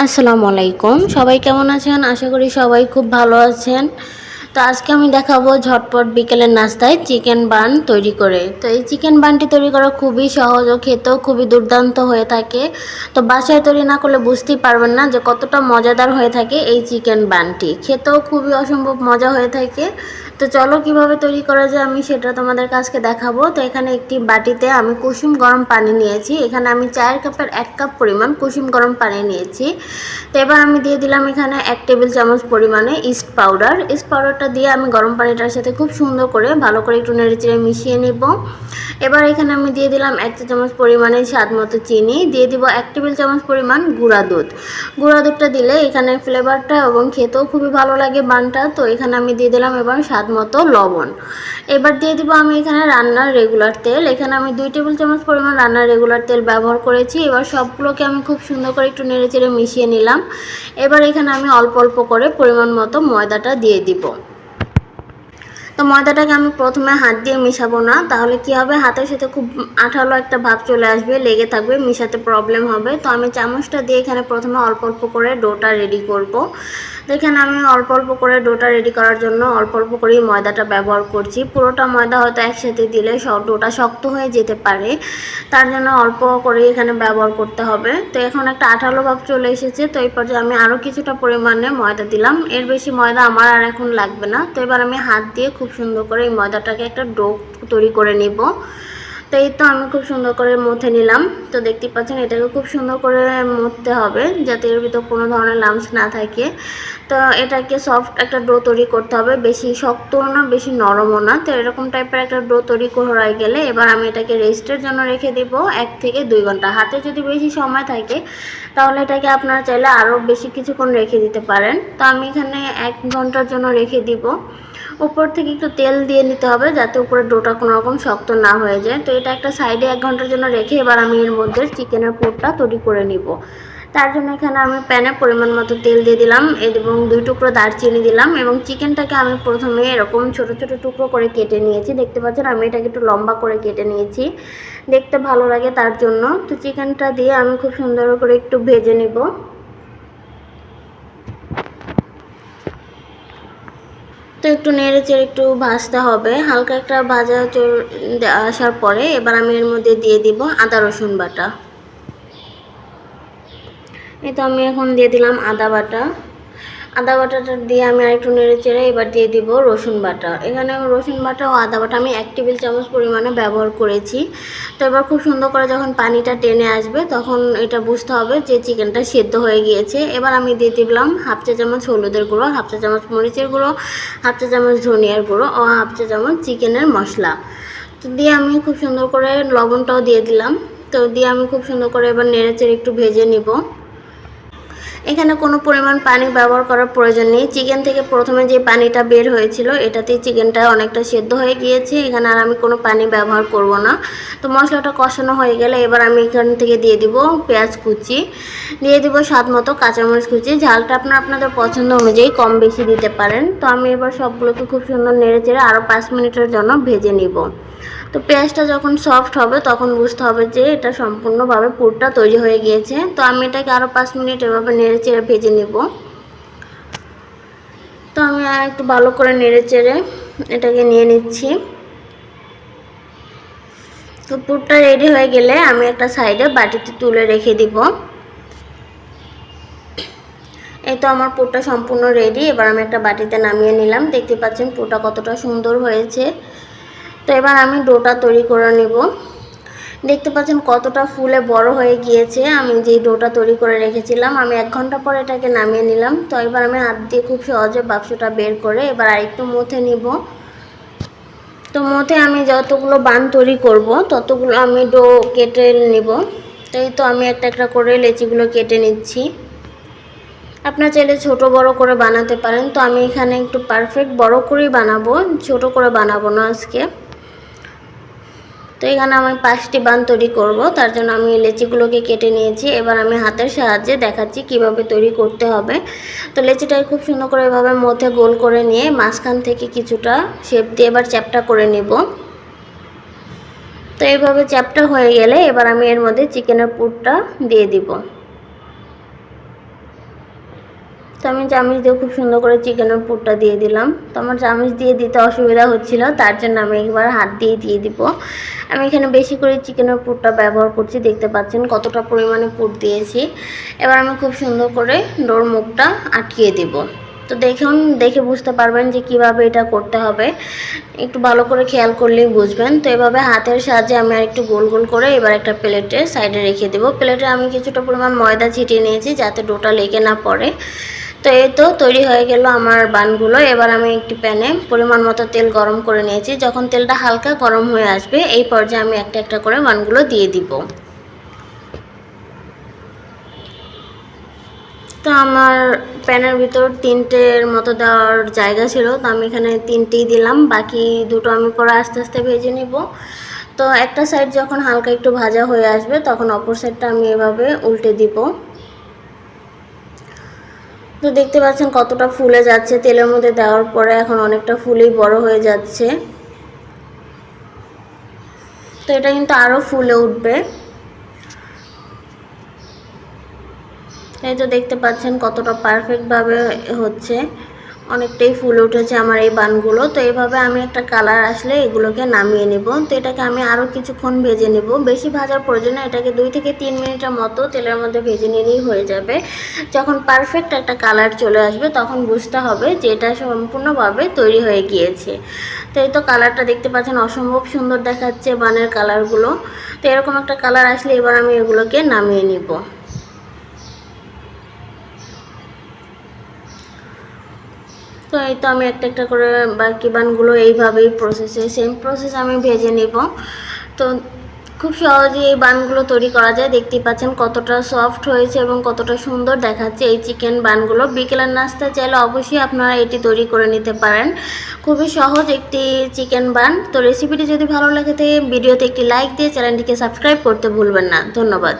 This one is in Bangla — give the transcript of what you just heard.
আসসালামু আলাইকুম। সবাই কেমন আছেন? আশা করি সবাই খুব ভালো আছেন। তো আজকে আমি দেখাবো ঝটপট বিকেলের নাস্তায় চিকেন বান তৈরি করে। তো এই চিকেন বানটি তৈরি করা খুবই সহজ ও খেতেও খুবই দুর্দান্ত হয়ে থাকে। তো বাসায় তৈরি না করলে বুঝতেই পারবেন না যে কতটা মজাদার হয়ে থাকে এই চিকেন বানটি। খেতেও খুবই অসম্ভব মজা হয়ে থাকে। তো চলো কীভাবে তৈরি করা যায় আমি সেটা তোমাদের কাছকে দেখাবো। তো এখানে একটি বাটিতে আমি কুসুম গরম পানি নিয়েছি। এখানে আমি চায়ের কাপের এক কাপ পরিমাণ কুসুম গরম পানি নিয়েছি। তো এবার আমি দিয়ে দিলাম এখানে এক টেবিল চামচ পরিমাণে ইস্ট পাউডার। ইস্ট পাউডারটা দিয়ে আমি গরম পানিটার সাথে খুব সুন্দর করে ভালো করে একটু নেড়ে চেড়ে মিশিয়ে নিব। এবার এখানে আমি দিয়ে দিলাম এক চা চামচ পরিমাণে স্বাদ মতো চিনি। দিয়ে দিব এক টেবিল চামচ পরিমাণ গুঁড়া দুধ। গুঁড়া দুধটা দিলে এখানে ফ্লেভারটা এবং খেতেও খুবই ভালো লাগে বানটা। তো এখানে আমি দিয়ে দিলাম এবার স্বাদ মতো লবণ। এবার দিয়ে দিব আমি এখানে রান্নার রেগুলার তেল। এখানে আমি দুই টেবিল চামচ পরিমাণ রান্নার রেগুলার তেল ব্যবহার করেছি। এবার সবগুলোকে আমি খুব সুন্দর করে একটু নেড়ে চেড়ে মিশিয়ে নিলাম। এবার এখানে আমি অল্প অল্প করে পরিমাণ মতো ময়দাটা দিয়ে দিব। তো ময়দাটাকে আমি প্রথমে হাত দিয়ে মিশাবো না, তাহলে কি হবে? হাতের সাথে খুব আঠালো একটা ভাব চলে আসবে, লেগে থাকবে, মিশাতে প্রবলেম হবে। তো আমি চামচটা দিয়ে এখানে প্রথমে অল্প অল্প করে ডোটা রেডি করব। তো এখানে আমি অল্প অল্প করে ডোটা রেডি করার জন্য অল্প অল্প করেই ময়দাটা ব্যবহার করছি। পুরোটা ময়দা হয়তো একসাথে দিলে ডোটা শক্ত হয়ে যেতে পারে। তার জন্য অল্প করে এখানে ব্যবহার করতে হবে। তো এখন একটা আঠালো ভাব চলে এসেছে, তো এই পর্যায়ে আমি আরও কিছুটা পরিমাণে ময়দা দিলাম। এর বেশি ময়দা আমার আর এখন লাগবে না। তো এবার আমি হাত দিয়ে খুব সুন্দর করে এই ময়দাটাকে একটা ডো তৈরি করে নিব। তো এই তো আমি খুব সুন্দর করে মথে নিলাম। তো দেখতে পাচ্ছেন, এটাকে খুব সুন্দর করে মথতে হবে যাতে এর ভিতর কোনো ধরনের লামস না থাকে। তো এটাকে সফট একটা ডো তৈরি করতে হবে, বেশি শক্তও না, বেশি নরমও না। তো এরকম টাইপের একটা ডো তৈরি করাই গেলে এবার আমি এটাকে রেস্টের জন্য রেখে দিব এক থেকে দুই ঘণ্টা। হাতে যদি বেশি সময় থাকে, তাহলে এটাকে আপনারা চাইলে আরও বেশি কিছুক্ষণ রেখে দিতে পারেন। তো আমি এখানে এক ঘণ্টার জন্য রেখে দিব। উপর থেকে একটু তেল দিয়ে নিতে হবে, যাতে উপরে ডোটা কোনো রকম শক্ত না হয়ে যায়। তো এটা একটা সাইডে এক ঘণ্টার জন্য রেখে এবার আমি এর মধ্যে চিকেনের পুরটা তৈরি করে নিব। তার জন্য এখানে আমি প্যানে পরিমাণ মতো তেল দিয়ে দিলাম এবং দুই টুকরো দারচিনি দিলাম এবং চিকেনটাকে আমি প্রথমে এরকম ছোট ছোট টুকরো করে কেটে নিয়েছি। দেখতে পাচ্ছেন আমি এটাকে একটু লম্বা করে কেটে নিয়েছি। দেখতে ভালো লাগে তার জন্য। তো চিকেনটা দিয়ে আমি খুব সুন্দর করে একটু ভেজে নিব। তো একটু নেড়ে চেড়ে একটু ভাজতে হবে। হালকা একটা ভাজা আসার পরে এবার আমি এর মধ্যে দিয়ে দিব আদা, রসুন বাটা। এই তো আমি এখন দিয়ে দিলাম আদা বাটা। আদা বাটাটা দিয়ে আমি আরেকটু নেড়ে চেড়ে এবার দিয়ে দিব রসুন বাটা। এখানে রসুন বাটা ও আদা বাটা আমি এক টেবিল চামচ পরিমাণে ব্যবহার করেছি। তো এবার খুব সুন্দর করে যখন পানিটা টেনে আসবে তখন এটা বুঝতে হবে যে চিকেনটা সেদ্ধ হয়ে গিয়েছে। এবার আমি দিয়ে দিলাম হাফ চা চামচ হলুদের গুঁড়ো, হাফ চা চামচ মরিচের গুঁড়ো, হাফ চা চামচ ধনিয়ার গুঁড়ো ও হাফ চা চামচ চিকেনের মশলা। তো দিয়ে আমি খুব সুন্দর করে লবণটাও দিয়ে দিলাম। তো দিয়ে আমি খুব সুন্দর করে এবার নেড়ে চেড়ে একটু ভেজে নিব। এখানে কোনো পরিমাণ পানি ব্যবহার করার প্রয়োজন নেই। চিকেন থেকে প্রথমে যে পানিটা বের হয়েছিল, এটাতেই চিকেনটা অনেকটা সেদ্ধ হয়ে গিয়েছে। এখানে আর আমি কোনো পানি ব্যবহার করব না। তো মশলাটা কষানো হয়ে গেলে এবার আমি এখান থেকে দিয়ে দিব পেঁয়াজ কুচি। দিয়ে দিব স্বাদ মতো কাঁচামরিচ কুচি। ঝালটা আপনার আপনাদের পছন্দ অনুযায়ী কম বেশি দিতে পারেন। তো আমি এবার সবগুলোকে খুব সুন্দর নেড়ে চেড়ে আরও পাঁচ মিনিটের জন্য ভেজে নিব। তো পেঁয়াজটা যখন সফট হবে, তখন বুঝতে হবে যে এটা সম্পূর্ণভাবে পুরটা তৈরি হয়ে গিয়েছে। তো আমি এটাকে আরও পাঁচ মিনিট এভাবে নেড়ে চেড়ে ভেজে নেব। তো আমি আর একটু ভালো করে নেড়ে চেড়ে এটাকে নিয়ে নিচ্ছি। তো পুরটা রেডি হয়ে গেলে আমি একটা সাইডে বাটিতে তুলে রেখে দিব। এই তো আমার পুরটা সম্পূর্ণ রেডি এবার আমি একটা বাটিতে নামিয়ে নিলাম। দেখতে পাচ্ছেন পুরটা কতটা সুন্দর হয়েছে। তো এবার আমি ডোটা তৈরি করে নেব। দেখতে পাচ্ছেন কতটা ফুলে বড় হয়ে গিয়েছে। আমি যেই ডোটা তৈরি করে রেখেছিলাম, আমি এক ঘণ্টা পর এটাকে নামিয়ে নিলাম। তো এবার আমি হাত দিয়ে খুব সহজে বাক্সটা বের করে এবার আরেকটু মথে নিব। তো মথে আমি যতগুলো বান তৈরি করব, ততগুলো আমি ডো কেটে নেব। তাই তো আমি একটা একটা করে লেচিগুলো কেটে নিচ্ছি। আপনার চাইলে ছোট বড় করে বানাতে পারেন। তো আমি এখানে একটু পারফেক্ট বড় করেই বানাবো, ছোট করে বানাবো না আজকে। তো এখানে আমি পাঁচটি বান তৈরি করব, তার জন্য আমি লেচিগুলোকে কেটে নিয়েছি। এবার আমি হাতের সাহায্যে দেখাচ্ছি কীভাবে তৈরি করতে হবে। তো লেচিটাকে খুব সুন্দর করে এভাবে মধ্যে গোল করে নিয়ে মাঝখান থেকে কিছুটা শেপ দিয়ে এবার চ্যাপটা করে নেব। তো এইভাবে চ্যাপটা হয়ে গেলে এবার আমি এর মধ্যে চিকেনের পুরটা দিয়ে দিব। তো আমি চামিচ দিয়ে খুব সুন্দর করে চিকেনের পুরটা দিয়ে দিলাম। তো আমার চামিচ দিয়ে দিতে অসুবিধা হচ্ছিল, তার জন্য আমি একবার হাত দিয়ে দিয়ে দিব। আমি এখানে বেশি করে চিকেনের পুরটা ব্যবহার করছি, দেখতে পাচ্ছেন কতটা পরিমাণে পুর দিয়েছি। এবার আমি খুব সুন্দর করে ডোর মুখটা আটকিয়ে দিব। তো দেখুন, দেখে বুঝতে পারবেন যে কীভাবে এটা করতে হবে। একটু ভালো করে খেয়াল করলেই বুঝবেন। তো এভাবে হাতের সাহায্যে আমি আর একটু গোল গোল করে এবার একটা প্লেটে সাইডে রেখে দেবো। প্লেটে আমি কিছুটা পরিমাণ ময়দা ছিটিয়ে নিয়েছি যাতে ডোটা লেগে না পড়ে। তো এই তো তৈরি হয়ে গেল আমার বানগুলো। এবার আমি একটি প্যানে পরিমাণ মতো তেল গরম করে নিয়েছি। যখন তেলটা হালকা গরম হয়ে আসবে, এই পর্যায়ে আমি একটা একটা করে বানগুলো দিয়ে দিব। তো আমার প্যানের ভিতর তিনটের মতো দেওয়ার জায়গা ছিল, তো আমি এখানে তিনটেই দিলাম। বাকি দুটো আমি পরে আস্তে আস্তে ভেজে নিব। তো একটা সাইড যখন হালকা একটু ভাজা হয়ে আসবে, তখন অপর সাইডটা আমি এভাবে উল্টে দিব। তো দেখতে পাচ্ছেন কতটা ফুলে যাচ্ছে। তেলের মধ্যে দেওয়ার পরে এখন অনেকটা ফুলেই বড় হয়ে যাচ্ছে। তো এটা কিন্তু আরও ফুলে উঠবে। এই তো দেখতে পাচ্ছেন কতটা পারফেক্টভাবে হচ্ছে। অনেকটাই ফুল উঠেছে আমার এই বানগুলো। তো এইভাবে আমি একটা কালার আসলে এগুলোকে নামিয়ে নেব। তো এটাকে আমি আরও কিছুক্ষণ ভেজে নেব। বেশি ভাজার প্রয়োজনে এটাকে দুই থেকে তিন মিনিটের মতো তেলের মধ্যে ভেজে নিলেই হয়ে যাবে। যখন পারফেক্ট একটা কালার চলে আসবে, তখন বুঝতে হবে যে এটা সম্পূর্ণভাবে তৈরি হয়ে গিয়েছে। তো এই তো কালারটা দেখতে পাচ্ছেন অসম্ভব সুন্দর দেখাচ্ছে বানের কালারগুলো তো এরকম একটা কালার আসলে এবার আমি এগুলোকে নামিয়ে নিব। তো এই তো আমি একটা একটা করে বাকি বানগুলো এইভাবেই প্রসেসে সেম প্রসেস আমি ভেজে নিব। তো খুব সহজেই এই বানগুলো তৈরি করা যায়। দেখতেই পাচ্ছেন কতটা সফট হয়েছে এবং কতটা সুন্দর দেখাচ্ছে এই চিকেন বানগুলো। বিকেলের নাস্তা চাইলে অবশ্যই আপনারা এটি তৈরি করে নিতে পারেন। খুবই সহজ একটি চিকেন বান। তো রেসিপিটি যদি ভালো লাগে ভিডিওতে একটি লাইক দিয়ে চ্যানেলটিকে সাবস্ক্রাইব করতে ভুলবেন না। ধন্যবাদ।